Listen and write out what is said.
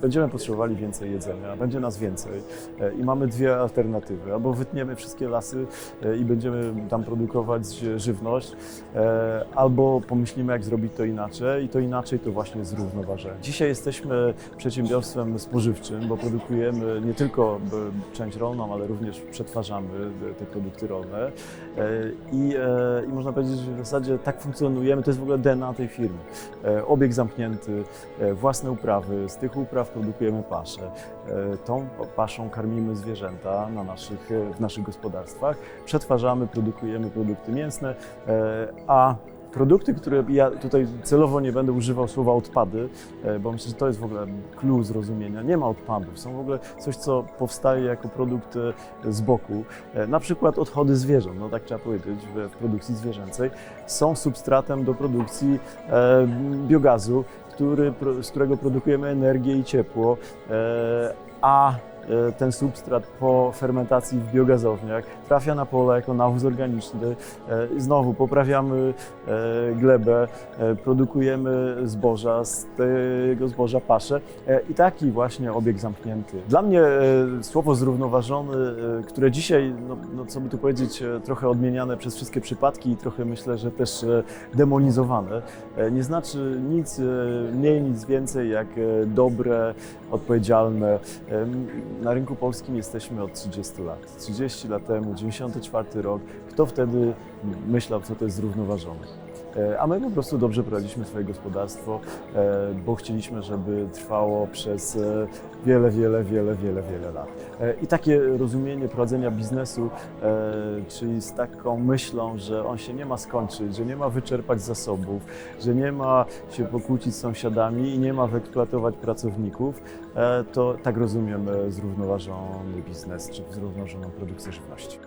będziemy potrzebowali więcej jedzenia, będzie nas więcej e, i mamy dwie alternatywy. Albo wytniemy wszystkie lasy e, i będziemy tam produkować żywność, e, albo pomyślimy, jak zrobić to inaczej i to inaczej to właśnie zrównoważenie. Dzisiaj jesteśmy przedsiębiorstwem spożywczym, bo produkujemy nie tylko część rolną, ale również przetwarzamy te produkty rolne i, i można powiedzieć, że w zasadzie tak funkcjonujemy, to jest w ogóle DNA tej firmy. Obieg zamknięty, własne uprawy, z tych upraw produkujemy paszę. E, Tą paszą karmimy zwierzęta na naszych, e, w naszych gospodarstwach, przetwarzamy, produkujemy produkty mięsne, e, a Produkty, które ja tutaj celowo nie będę używał słowa odpady, bo myślę, że to jest w ogóle clue zrozumienia. Nie ma odpadów, są w ogóle coś, co powstaje jako produkt z boku. Na przykład odchody zwierząt, no tak trzeba powiedzieć, w, produkcji zwierzęcej, są substratem do produkcji biogazu, który, z którego produkujemy energię i ciepło, e, a e, ten substrat po fermentacji w biogazowniach trafia na pole jako nawóz organiczny. E, Znowu poprawiamy e, glebę, produkujemy zboża, z tego zboża paszę e, i taki właśnie obieg zamknięty. Dla mnie słowo zrównoważony, które dzisiaj, no, no co by tu powiedzieć, trochę odmieniane przez wszystkie przypadki i trochę myślę, że też demonizowane, nie znaczy nic mniej, nic więcej jak dobre, odpowiedzialne. Na rynku polskim jesteśmy od 30 lat. 30 lat temu, 94 rok, kto wtedy myślał, co to jest zrównoważone? E, A my po prostu dobrze prowadziliśmy swoje gospodarstwo, e, bo chcieliśmy, żeby trwało przez e, wiele, wiele, wiele, wiele, wiele lat. E, I takie rozumienie prowadzenia biznesu, e, czyli z taką myślą, że on się nie ma skończyć, że nie ma wyczerpać zasobów, że nie ma się pokłócić z sąsiadami i nie ma wyeksploatować pracowników, e, to tak rozumiem e, zrównoważony biznes czy zrównoważoną produkcję żywności.